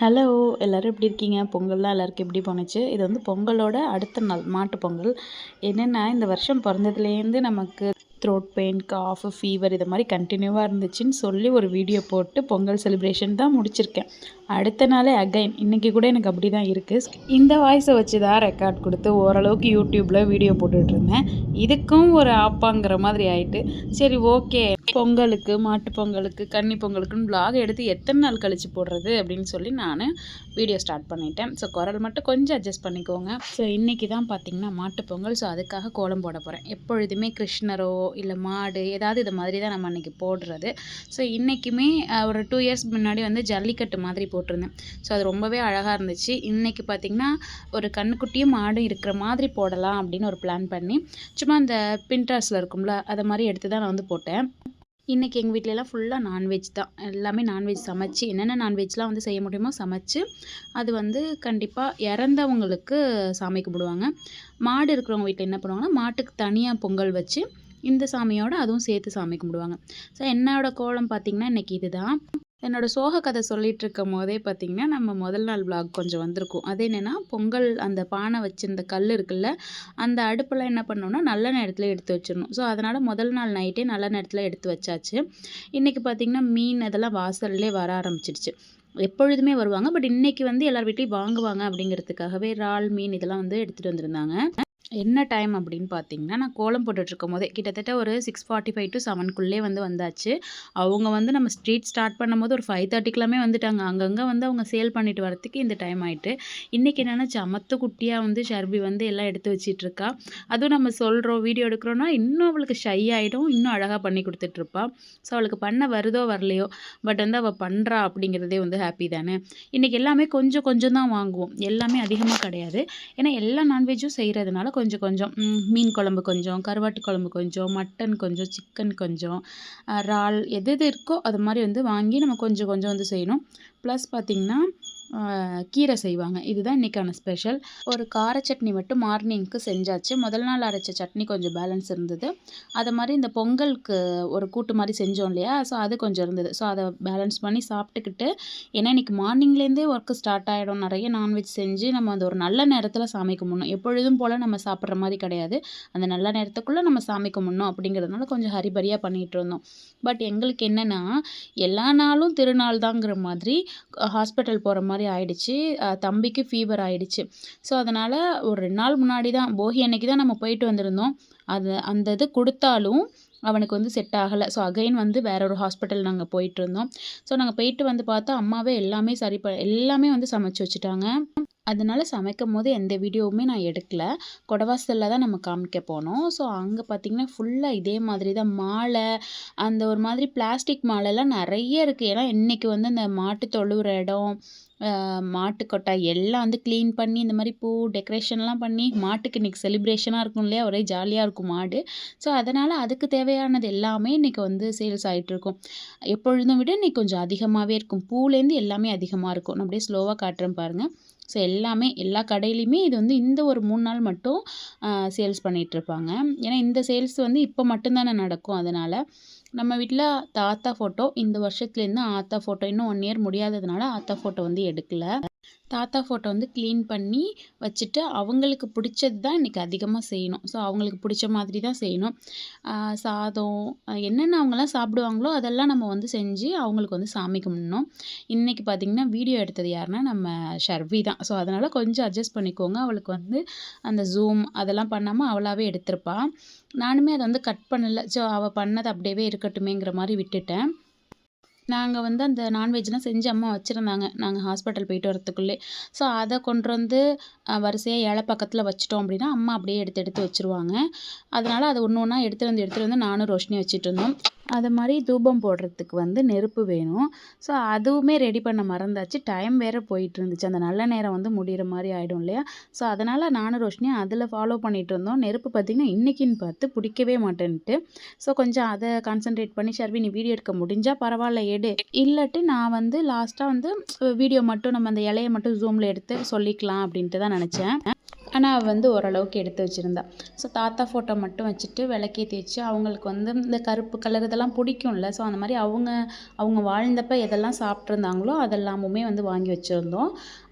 Hello எல்லோரும் எப்படி இருக்கீங்க? பொங்கல்லாம் எல்லாருக்கும் எப்படி போணுச்சு? இது வந்து பொங்கலோட அடுத்த நாள் மாட்டு பொங்கல். என்னென்னா இந்த வருஷம் பிறந்ததுலேருந்து நமக்கு த்ரோட் பெயின் காஃப் ஃபீவர் இது மாதிரி கண்டினியூவாக இருந்துச்சுன்னு சொல்லி ஒரு வீடியோ போட்டு பொங்கல் செலிப்ரேஷன் தான் முடிச்சிருக்கேன். அடுத்த நாளே அகைன் இன்றைக்கி கூட எனக்கு அப்படி தான் இருக்குது இந்த வாய்ஸை வச்சு தான் ரெக்கார்ட் கொடுத்து ஓரளவுக்கு யூடியூப்பில் வீடியோ போட்டுட்ருந்தேன். இதுக்கும் ஒரு ஆப்பாங்கிற மாதிரி ஆயிட்டு சரி ஓகே பொங்கலுக்கு மாட்டு பொங்கலுக்கு கன்னி பொங்கலுக்குன்னு பிளாக் எடுத்து எத்தனை நாள் கழித்து போடுறது அப்படின்னு சொல்லி நான் வீடியோ ஸ்டார்ட் பண்ணிட்டேன். ஸோ குரல் மட்டும் கொஞ்சம் அட்ஜஸ்ட் பண்ணிக்கோங்க. ஸோ இன்றைக்கி தான் பார்த்திங்கன்னா மாட்டு பொங்கல். ஸோ அதுக்காக கோலம் போட போகிறேன் எப்பொழுதுமே கிருஷ்ணரோ இல்லை மாடு ஏதாவது இது மாதிரி தான் நம்ம அன்றைக்கி போடுறது. ஸோ இன்றைக்குமே ஒரு டூ இயர்ஸ் முன்னாடி வந்து ஜல்லிக்கட்டு மாதிரி போட்டிருந்தேன். ஸோ அது ரொம்பவே அழகாக இருந்துச்சு. இன்றைக்கி பார்த்திங்கன்னா ஒரு கண்ணுக்குட்டியும் மாடும் இருக்கிற மாதிரி போடலாம் அப்படின்னு ஒரு பிளான் பண்ணி சும்மா அந்த பின்ட்ராஸில் இருக்கும்ல அதை மாதிரி எடுத்து தான் நான் வந்து போட்டேன். இன்றைக்கி எங்கள் வீட்டிலலாம் ஃபுல்லாக நான்வெஜ் தான். எல்லாமே நான்வெஜ் சமைச்சு என்னென்ன நான்வெஜ்லாம் வந்து செய்ய முடியுமோ சமைச்சு அது வந்து கண்டிப்பாக இறந்தவங்களுக்கு சாமி கும்பிடுவாங்க. மாடு இருக்கிறவங்க வீட்டில் என்ன பண்ணுவாங்கன்னா மாட்டுக்கு தனியாக பொங்கல் வச்சு இந்த சாமியோட அதுவும் சேர்த்து சாமி கும்பிடுவாங்க. ஸோ என்னோடய கோலம் பார்த்திங்கன்னா இன்றைக்கி இதுதான். என்னோடய சோக கதை சொல்லிகிட்டு இருக்கும் போதே பார்த்திங்கன்னா நம்ம முதல் நாள் விலாக் கொஞ்சம் வந்திருக்கும். அது என்னென்னா பொங்கல் அந்த பானை வச்சிருந்த கல் இருக்குல்ல அந்த அடுப்பெல்லாம் என்ன பண்ணோன்னா நல்ல நேரத்தில் எடுத்து வச்சிடணும். ஸோ அதனால் முதல் நாள் நைட்டே நல்ல நேரத்தில் எடுத்து வச்சாச்சு. இன்றைக்கி பார்த்திங்கன்னா மீன் அதெல்லாம் வாசல்லே வர ஆரம்பிச்சிடுச்சு. எப்பொழுதுமே வருவாங்க. பட் இன்றைக்கி வந்து எல்லார் வீட்லேயும் வாங்குவாங்க அப்படிங்கிறதுக்காகவே இறால் மீன் இதெல்லாம் வந்து எடுத்துகிட்டு வந்திருந்தாங்க. என்ன டைம் அப்படின்னு பார்த்தீங்கன்னா நான் கோலம் போட்டுட்ருக்கும் போதே கிட்டத்தட்ட ஒரு சிக்ஸ் ஃபார்ட்டி ஃபைவ் டு செவன்குள்ளே வந்து வந்தாச்சு. அவங்க வந்து நம்ம ஸ்ட்ரீட் ஸ்டார்ட் பண்ணும்போது ஒரு ஃபைவ் தேர்ட்டிக்கெல்லாமே வந்துட்டாங்க. அங்கங்கே வந்து அவங்க சேல் பண்ணிட்டு வரத்துக்கு இந்த டைம் ஆகிட்டு இன்றைக்கி என்னென்னா சமத்து குட்டியாக வந்து ஷர்பி வந்து எல்லாம் எடுத்து வச்சிட்ருக்கா. அதுவும் நம்ம சொல்கிறோம் வீடியோ எடுக்கிறோன்னா இன்னும் அவளுக்கு ஷை ஆகிடும் இன்னும் அழகாக பண்ணி கொடுத்துட்ருப்பா. ஸோ அவளுக்கு பண்ண வருதோ வரலையோ பட் வந்து அவள் பண்ணுறா அப்படிங்கிறதே வந்து ஹாப்பி தானே. இன்றைக்கி எல்லாமே கொஞ்சம் கொஞ்சம் தான் வாங்குவோம். எல்லாமே அதிகமாக கிடையாது. ஏன்னா எல்லா நான்வெஜ்ஜும் செய்கிறதுனால கொஞ்சம் கொஞ்சம். மீன் குழம்பு கொஞ்சம் கருவாட்டு குழம்பு கொஞ்சம் மட்டன் கொஞ்சம் சிக்கன் கொஞ்சம் இறால் எது எது இருக்கோ அது மாதிரி வந்து வாங்கி நம்ம கொஞ்சம் கொஞ்சம் வந்து செய்யணும். ப்ளஸ் பார்த்திங்கன்னா கீரை செய்வாங்க. இதுதான் இன்றைக்கான ஸ்பெஷல் ஒரு கார சட்னி மட்டும் மார்னிங்க்கு செஞ்சாச்சு. முதல் நாள் அரைச்ச சட்னி கொஞ்சம் பேலன்ஸ் இருந்தது. அதை மாதிரி இந்த பொங்கலுக்கு ஒரு கூட்டு மாதிரி செஞ்சோம் இல்லையா? ஸோ அது கொஞ்சம் இருந்தது. ஸோ அதை பேலன்ஸ் பண்ணி சாப்பிட்டுக்கிட்டு ஏன்னா இன்றைக்கி மார்னிங்லேருந்தே ஒர்க்கு ஸ்டார்ட் ஆகிடும் நிறைய நான்வெஜ் செஞ்சு நம்ம அந்த ஒரு நல்ல நேரத்தில் சாமி கும்பிடணும் எப்பொழுதும் போல் நம்ம சாப்பிட்ற மாதிரி கிடையாது. அந்த நல்ல நேரத்துக்குள்ளே நம்ம சாமி கும்பிடணும் அப்படிங்கிறதுனால கொஞ்சம் ஹரிபரியாக பண்ணிகிட்டு இருந்தோம். பட் எங்களுக்கு என்னென்னா எல்லா நாளும் திருநாள் தாங்கிற மாதிரி ஹாஸ்பிட்டல் போகிற மாதிரி மாதிரி ஆயிடுச்சு. தம்பிக்கு ஃபீவர் ஆயிடுச்சு. ஸோ அதனால் ஒரு ரெண்டு நாள் முன்னாடி தான் போகி அன்னைக்கு தான் நம்ம போயிட்டு வந்திருந்தோம். அது அந்த இது கொடுத்தாலும் அவனுக்கு வந்து செட் ஆகலை. ஸோ அகைன் வந்து வேற ஒரு ஹாஸ்பிட்டல் நாங்கள் போயிட்டு இருந்தோம். ஸோ நாங்கள் போயிட்டு வந்து பார்த்தா அம்மாவே எல்லாமே சரி ப எல்லாமே வந்து சமைச்சு வச்சுட்டாங்க. அதனால சமைக்கும் போது எந்த வீடியோவுமே நான் எடுக்கல. கொடவாசலில் தான் நம்ம காமிக்க போனோம். ஸோ அங்கே பார்த்திங்கன்னா ஃபுல்லாக இதே மாதிரி தான் மாலை அந்த ஒரு மாதிரி பிளாஸ்டிக் மாலைலாம் நிறைய இருக்குது ஏன்னா இன்றைக்கி வந்து அந்த மாட்டு தொழுவுற இடம் மாட்டுக்கொட்டாய் எல்லாம் வந்து க்ளீன் பண்ணி இந்த மாதிரி பூ டெக்கரேஷன்லாம் பண்ணி மாட்டுக்கு இன்றைக்கி செலிப்ரேஷனாக இருக்கும் இல்லையா? ஒரே ஜாலியாக இருக்கும் மாடு. ஸோ அதனால் அதுக்கு தேவையானது எல்லாமே இன்றைக்கி வந்து சேல்ஸ் ஆகிட்டுருக்கும் எப்பொழுதும் விட இன்றைக்கி கொஞ்சம் அதிகமாகவே இருக்கும். பூலேருந்து எல்லாமே அதிகமாக இருக்கும். நான் அப்படியே ஸ்லோவாக காட்டுறேன் பாருங்கள் ஸோ எல்லாமே எல்லா கடையிலையுமே இது வந்து இந்த ஒரு மூணு நாள் மட்டும் சேல்ஸ் பண்ணிகிட்ருப்பாங்க ஏன்னா இந்த சேல்ஸ் வந்து இப்போ மட்டும்தானே நடக்கும். அதனால் நம்ம வீட்டில் தாத்தா ஃபோட்டோ இந்த வருஷத்துலேருந்து ஆத்தா ஃபோட்டோ இன்னும் ஒன் இயர் முடியாததுனால ஆத்தா ஃபோட்டோ வந்து எடுக்கலை. தாத்தா ஃபோட்டோ வந்து க்ளீன் பண்ணி வச்சுட்டு அவங்களுக்கு பிடிச்சது தான் இன்றைக்கி அதிகமாக செய்யணும். ஸோ அவங்களுக்கு பிடிச்ச மாதிரி தான் செய்யணும். சாதம் என்னென்ன அவங்களாம் சாப்பிடுவாங்களோ அதெல்லாம் நம்ம வந்து செஞ்சு அவங்களுக்கு வந்து சாமி கும்பிடணும். இன்றைக்கி பார்த்திங்கன்னா வீடியோ எடுத்தது யாருன்னா நம்ம ஷர்வி தான். ஸோ அதனால் கொஞ்சம் அட்ஜஸ்ட் பண்ணிக்கோங்க. அவளுக்கு வந்து அந்த ஜூம் அதெல்லாம் பண்ணாமல் அவளாகவே எடுத்திருப்பாள் நானுமே அதை வந்து கட் பண்ணலை. ஸோ அவள் பண்ணது அப்படியே இருக்கட்டுமேங்கிற மாதிரி விட்டுட்டேன். நாங்கள் வந்து அந்த நான்வெஜ்லாம் செஞ்சு அம்மா வச்சுருந்தாங்க. நாங்கள் ஹாஸ்பிட்டல் போயிட்டு வரத்துக்குள்ளே ஸோ அதை கொண்டு வந்து வரிசையாக இலை பக்கத்தில் வச்சிட்டோம் அப்படின்னா அம்மா அப்படியே எடுத்து எடுத்து வச்சுருவாங்க. அதனால் அதை ஒன்று ஒன்றா எடுத்துகிட்டு வந்து எடுத்துகிட்டு வந்து நானும் ரோஷினியும் வச்சுட்டு இருந்தோம். அது மாதிரி தூபம் போடுறதுக்கு வந்து நெருப்பு வேணும். ஸோ அதுவுமே ரெடி பண்ண மறந்தாச்சு. டைம் வேறு போயிட்டு இருந்துச்சு அந்த நல்ல நேரம் வந்து முடிகிற மாதிரி ஆகிடும் இல்லையா? ஸோ அதனால் நானும் ரோஷினி அதில் ஃபாலோ பண்ணிகிட்டு இருந்தோம். நெருப்பு பார்த்திங்கன்னா இன்றைக்கின்னு பார்த்து பிடிக்கவே மாட்டேன்ட்டு ஸோ கொஞ்சம் அதை கான்சென்ட்ரேட் பண்ணி ஷர்வி நீ வீடியோ எடுக்க முடிஞ்சால் பரவாயில்ல எடு. இல்லாட்டி நான் வந்து லாஸ்ட்டாக வந்து வீடியோ மட்டும் நம்ம அந்த இலையை மட்டும் ஜூமில் எடுத்து சொல்லிக்கலாம் அப்படின்ட்டு தான் நினச்சேன். ஆனால் அவள் வந்து ஓரளவுக்கு எடுத்து வச்சுருந்தா. ஸோ தாத்தா ஃபோட்டோ மட்டும் வச்சுட்டு விளக்கேத்தி வச்சு அவங்களுக்கு வந்து இந்த கருப்பு கலர் இதெல்லாம் பிடிக்கும்ல. ஸோ அந்த மாதிரி அவங்க அவங்க வாழ்ந்தப்ப எதெல்லாம் சாப்பிட்ருந்தாங்களோ அதெல்லாமுமே வந்து வாங்கி வச்சுருந்தோம்.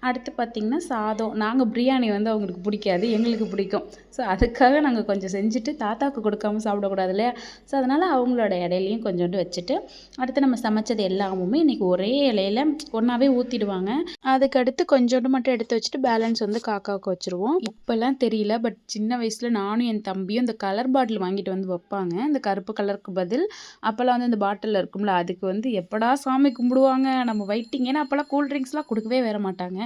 அடுத்து பார்த்திங்கன்னா சாதம். நாங்கள் பிரியாணி வந்து அவங்களுக்கு பிடிக்காது எங்களுக்கு பிடிக்கும். ஸோ அதுக்காக நாங்கள் கொஞ்சம் செஞ்சுட்டு தாத்தாவுக்கு கொடுக்காம சாப்பிடக்கூடாது இல்லையா? ஸோ அதனால் அவங்களோட இடையிலையும் கொஞ்சோண்டு வச்சுட்டு அடுத்து நம்ம சமைச்சது எல்லாமுமே இன்றைக்கி ஒரே இலையில ஒன்றாவே ஊற்றிடுவாங்க அதுக்கடுத்து கொஞ்சோண்டு மட்டும் எடுத்து வச்சுட்டு பேலன்ஸ் வந்து காக்காவுக்கு வச்சுருவோம். இப்போல்லாம் தெரியல பட் சின்ன வயசில் நானும் என் தம்பியும் இந்த கலர் பாட்டில் வாங்கிட்டு வந்து வைப்பாங்க. இந்த கருப்பு கலருக்கு பதில் அப்போல்லாம் வந்து இந்த பாட்டிலில் இருக்கும்ல அதுக்கு வந்து எப்படா சாமி கும்பிடுவாங்க? நம்ம வெயிட்டிங் ஏன்னா அப்போல்லாம் கூல் ட்ரிங்க்ஸ்லாம் கொடுக்கவே வர மாட்டாங்க.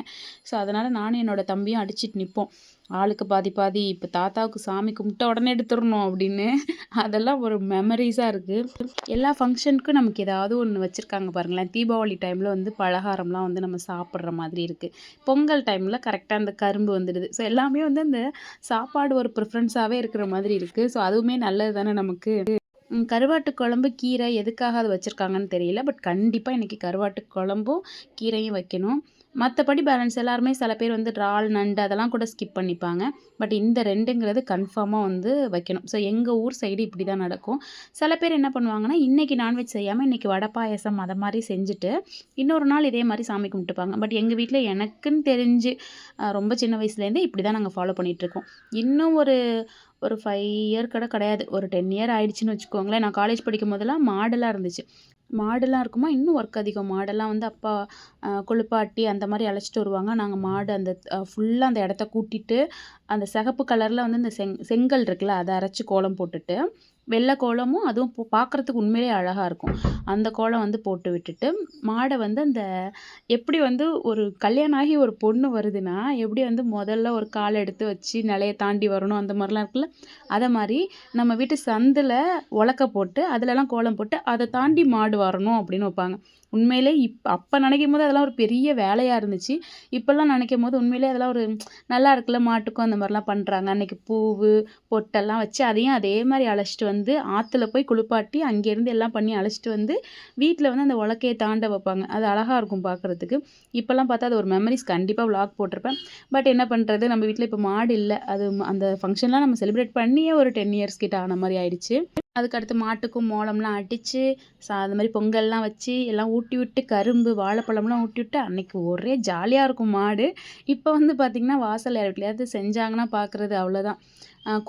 ஸோ அதனால் நானும் என்னோட தம்பியும் அடிச்சிட்டு நிற்போம் ஆளுக்கு பாதி பாதி இப்போ தாத்தாவுக்கு சாமி கும்பிட்ட உடனே எடுத்துடணும் அப்படின்னு. அதெல்லாம் ஒரு மெமரிஸாக இருக்குது எல்லா ஃபங்க்ஷனுக்கும் நமக்கு ஏதாவது ஒன்று வச்சுருக்காங்க பாருங்களேன். தீபாவளி டைமில் வந்து பலகாரம்லாம் வந்து நம்ம சாப்பிட்ற மாதிரி இருக்குது பொங்கல் டைமில் கரெக்டாக அந்த கரும்பு வந்துடுது. ஸோ எல்லாமே வந்து அந்த சாப்பாடு ஒரு ப்ரிஃபரன்ஸாகவே இருக்கிற மாதிரி இருக்குது ஸோ அதுவுமே நல்லது தானே நமக்கு? கருவாட்டு குழம்பு கீரை எதுக்காக அது வச்சுருக்காங்கன்னு தெரியல. பட் கண்டிப்பாக இன்றைக்கி கருவாட்டு குழம்பும் கீரையும் வைக்கணும். மற்றபடி பேலன்ஸ் எல்லாருமே சில பேர் வந்து இறால் நண்டு அதெல்லாம் கூட ஸ்கிப் பண்ணிப்பாங்க. பட் இந்த ரெண்டுங்கிறது கன்ஃபார்மாக வந்து வைக்கணும். ஸோ எங்கள் ஊர் சைடு இப்படி தான் நடக்கும். சில பேர் என்ன பண்ணுவாங்கன்னா இன்றைக்கி நான்வெஜ் செய்யாமல் இன்றைக்கி வடை பாயசம் அதை மாதிரி செஞ்சுட்டு இன்னொரு நாள் இதே மாதிரி சாமி கும்பிட்டுப்பாங்க. பட் எங்கள் வீட்டில் எனக்குன்னு தெரிஞ்சு ரொம்ப சின்ன வயசுலேருந்தே இப்படி தான் நாங்கள் ஃபாலோ பண்ணிகிட்ருக்கோம் இன்னும் ஒரு ஒரு ஃபைவ் இயர் கூட கிடையாது. ஒரு டென் இயர் ஆயிடுச்சுன்னு வச்சுக்கோங்களேன். நான் காலேஜ் படிக்கும் போதெல்லாம் மாடெல்லாம் இருந்துச்சு. மாடெல்லாம் இருக்குமா? இன்னும் ஒர்க் அதிகம். மாடெல்லாம் வந்து அப்பா குளிப்பாட்டி அந்த மாதிரி அழைச்சிட்டு வருவாங்க. நாங்கள் மாடு அந்த ஃபுல்லாக அந்த இடத்த கூட்டிட்டு அந்த சிகப்பு கலரில் வந்து இந்த செங் செங்கல் இருக்குல்ல அதை அரைச்சி கோலம் போட்டுட்டு வெள்ளை கோலமும் அதுவும் போ பார்க்குறதுக்கு உண்மையிலே அழகாக இருக்கும். அந்த கோலம் வந்து போட்டு விட்டுட்டு மாடை வந்து அந்த எப்படி வந்து ஒரு கல்யாணம் ஆகி ஒரு பொண்ணு வருதுன்னா எப்படி வந்து முதல்ல ஒரு காலை எடுத்து வச்சு நிலையை தாண்டி வரணும் அந்த மாதிரிலாம் இருக்குல்ல? அதை மாதிரி நம்ம வீட்டு சந்தில் உலக்க போட்டு அதிலலாம் கோலம் போட்டு அதை தாண்டி மாடு வரணும் அப்படின்னு வைப்பாங்க. உண்மையிலே இப் அப்போ நினைக்கும் போது அதெல்லாம் ஒரு பெரிய வேலையாக இருந்துச்சு. இப்போல்லாம் நினைக்கும் போது உண்மையிலே அதெல்லாம் ஒரு நல்லா இருக்குல்ல மாட்டுக்கும் அந்த மாதிரிலாம் பண்ணுறாங்க அன்றைக்கி பூவு பொட்டெல்லாம் வச்சு அதையும் அதே மாதிரி அழைச்சிட்டு வந்து ஆற்றுல போய் குளிப்பாட்டி அங்கேருந்து எல்லாம் பண்ணி அழைச்சிட்டு வந்து வீட்டில் வந்து அந்த உலக்கையை தாண்ட வைப்பாங்க. அது அழகாக இருக்கும் பார்க்குறதுக்கு இப்போல்லாம் பார்த்தா அது ஒரு மெமரிஸ் கண்டிப்பாக விளாக் போட்டிருப்பேன். பட் என்ன பண்ணுறது நம்ம வீட்டில் இப்போ மாடு இல்லை. அது அந்த ஃபங்க்ஷன்லாம் நம்ம செலிப்ரேட் பண்ணியே ஒரு டென் இயர்ஸ் கிட்ட ஆன மாதிரி ஆயிடுச்சு. அதுக்கடுத்து மாட்டுக்கும் மோளம்லாம் அடித்து சா அது மாதிரி பொங்கல்லாம் வச்சு எல்லாம் ஊட்டி விட்டு கரும்பு வாழைப்பழம்லாம் ஊட்டி விட்டு அன்றைக்கி ஒரே ஜாலியாக இருக்கும் மாடு. இப்போ வந்து பார்த்திங்கன்னா வாசல் யார் செஞ்சாங்கன்னா பார்க்குறது அவ்வளோதான்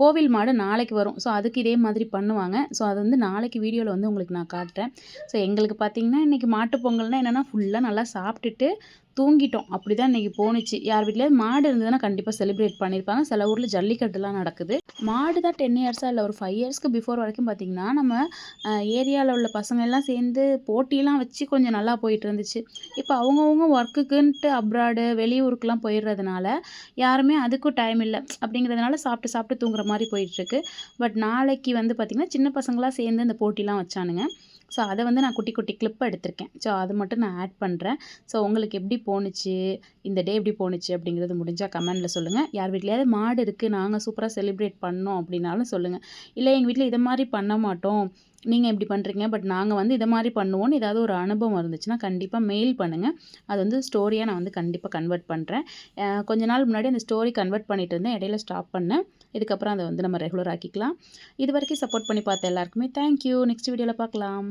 கோவில் மாடு நாளைக்கு வரும். ஸோ அதுக்கு இதே மாதிரி பண்ணுவாங்க. ஸோ அது வந்து நாளைக்கு வீடியோவில் வந்து உங்களுக்கு நான் காட்டுறேன். ஸோ எங்களுக்கு பார்த்திங்கன்னா இன்றைக்கி மாட்டு பொங்கல்னால் என்னென்னா ஃபுல்லாக நல்லா சாப்பிட்டுட்டு தூங்கிட்டோம். அப்படி தான் இன்றைக்கி போணுச்சு. யார் வீட்டில் மாடு இருந்ததுன்னா கண்டிப்பாக செலிப்ரேட் பண்ணியிருப்பாங்க சில ஊரில் ஜல்லிக்கட்டுலாம் நடக்குது. மாடு தான் டென் இயர்ஸாக இல்லை ஒரு ஃபைவ் இயர்ஸ்க்கு பிஃபோர் வரைக்கும் பார்த்திங்கன்னா நம்ம ஏரியாவில் உள்ள பசங்க எல்லாம் சேர்ந்து போட்டியெல்லாம் வச்சு கொஞ்சம் நல்லா போயிட்டு இருந்துச்சு. இப்போ அவங்கவுங்க ஒர்க்குக்குன்ட்டு அப்ராடு வெளியூருக்குலாம் போயிடுறதுனால யாருமே அதுக்கும் டைம் இல்லை. அப்படிங்கிறதுனால சாப்பிட்டு சாப்பிட்டு தூங்குற மாதிரி போயிட்டுருக்கு பட் நாளைக்கு வந்து பார்த்திங்கன்னா சின்ன பசங்களாம் சேர்ந்து இந்த போட்டிலாம் வச்சானுங்க. ஸோ அதை வந்து நான் குட்டி குட்டி கிளிப்பாக எடுத்திருக்கேன். ஸோ அது மட்டும் நான் ஆட் பண்ணுறேன் ஸோ உங்களுக்கு எப்படி போணுச்சு? இந்த டே எப்படி போணுச்சு? அப்படிங்கிறது முடிஞ்சால் கமெண்டில் சொல்லுங்கள் யார் வீட்லையாவது மாடு இருக்குது நாங்கள் சூப்பராக செலிப்ரேட் பண்ணோம் அப்படின்னாலும் சொல்லுங்கள் இல்லை எங்கள் வீட்டில் இதை மாதிரி பண்ண மாட்டோம். நீங்கள் எப்படி பண்ணுறீங்க பட் நாங்கள் வந்து இதை மாதிரி பண்ணுவோன்னு ஏதாவது ஒரு அனுபவம் இருந்துச்சுன்னா கண்டிப்பாக மெயில் பண்ணுங்கள் அது வந்து ஸ்டோரியாக நான் வந்து கண்டிப்பாக கன்வெர்ட் பண்ணுறேன் கொஞ்ச நாள் முன்னாடி அந்த ஸ்டோரி கன்வெர்ட் பண்ணிட்டு இருந்தேன். இடையில ஸ்டாப் பண்ணேன். இதுக்கப்புறம் அதை வந்து நம்ம ரெகுலர் ஆக்கிக்கலாம். இது வரைக்கும் சப்போர்ட் பண்ணி பார்த்த எல்லாருக்குமே தேங்க்யூ நெக்ஸ்ட் வீடியோவில் பார்க்கலாம்.